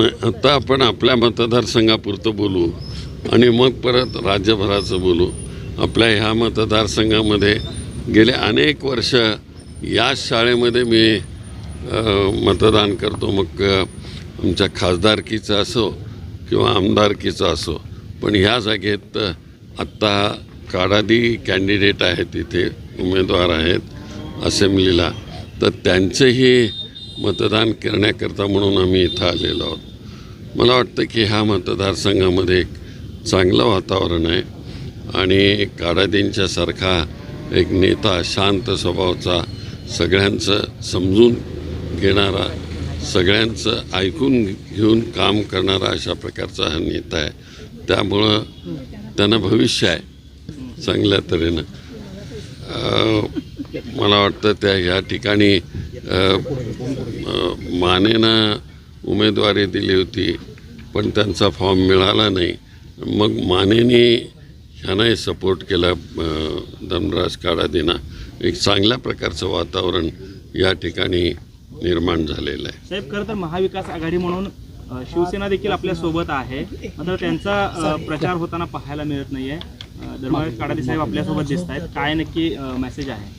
नाही आता आपण आपल्या मतदारसंघापुरतं बोलू आणि मग परत राज्यभराचं बोलू. आपल्या ह्या मतदारसंघामध्ये गेले अनेक वर्ष याच शाळेमध्ये मी मतदान करतो. मग आमच्या खासदारकीचं असो किंवा आमदारकीचं असो. पण ह्या जागेत आत्ता काडादी कॅन्डिडेट आहेत इथे उमेदवार आहेत असेंब्लीला. तर त्यांचेही मतदान करण्याकरता म्हणून आम्ही इथं आलेलो आहोत. मला वाटतं की ह्या मतदारसंघामध्ये एक चांगलं वातावरण आहे आणि काडादींच्यासारखा एक नेता शांत स्वभावाचा सगळ्यांचं समजून घेणारा सगळ्यांचं ऐकून घेऊन काम करणारा अशा प्रकारचा हा नेता आहे. त्यामुळं त्यांना भविष्य आहे चांगल्या तऱ्हेनं. मला वाटतं त्या ह्या ठिकाणी मानेनं उमेदवारी दिली होती पण त्यांचा फॉर्म मिळाला नाही. मग मानेने ह्यांनाही सपोर्ट केला धनराज काडादीना एक चांगल्या प्रकारचं वातावरण या ठिकाणी निर्माण झालेलं आहे. साहेब खरं तर महाविकास आघाडी म्हणून शिवसेना देखील आपल्यासोबत आहे. मात्र त्यांचा प्रचार होताना पाहायला मिळत नाही आहे धर्मराज काडादी साहेब आपल्यासोबत दिसत आहेत काय नक्की मेसेज आहे?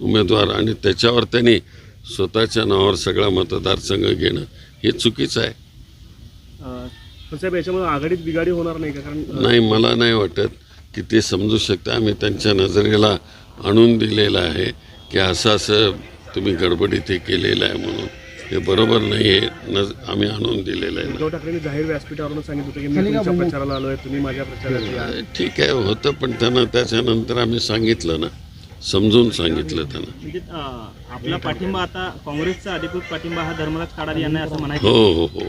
उमेदवार आणि त्याच्यावर त्यांनी स्वतःच्या नावावर सगळा मतदारसंघ घेणं हे चुकीचं आहे. पण साहेब आघाडीत बिघाडी होणार नाही का? कारण नाही मला नाही वाटत की ते समजू शकता. आम्ही त्यांच्या नजरेला आणून दिलेलं आहे की असं असं तुम्ही गडबडीत हे केलेलं आहे म्हणून. हे बरोबर नाही हे नज आम्ही आणून दिलेलं आहे. उद्धव ठाकरेंनी जाहीर व्यासपीठावरून सांगितलं होतं की मी तुमच्या प्रचाराला आलोय तुम्ही माझ्या प्रचारात या. ठीक आहे होतं पण त्यांना त्याच्यानंतर आम्ही सांगितलं ना. समजून सांगितलं त्यांना. म्हणजे आपला पाठिंबा आता काँग्रेसचा अधिकृत पाठिंबा हा धर्मराज काडादी यांना असं म्हणायचं. हो हो हो.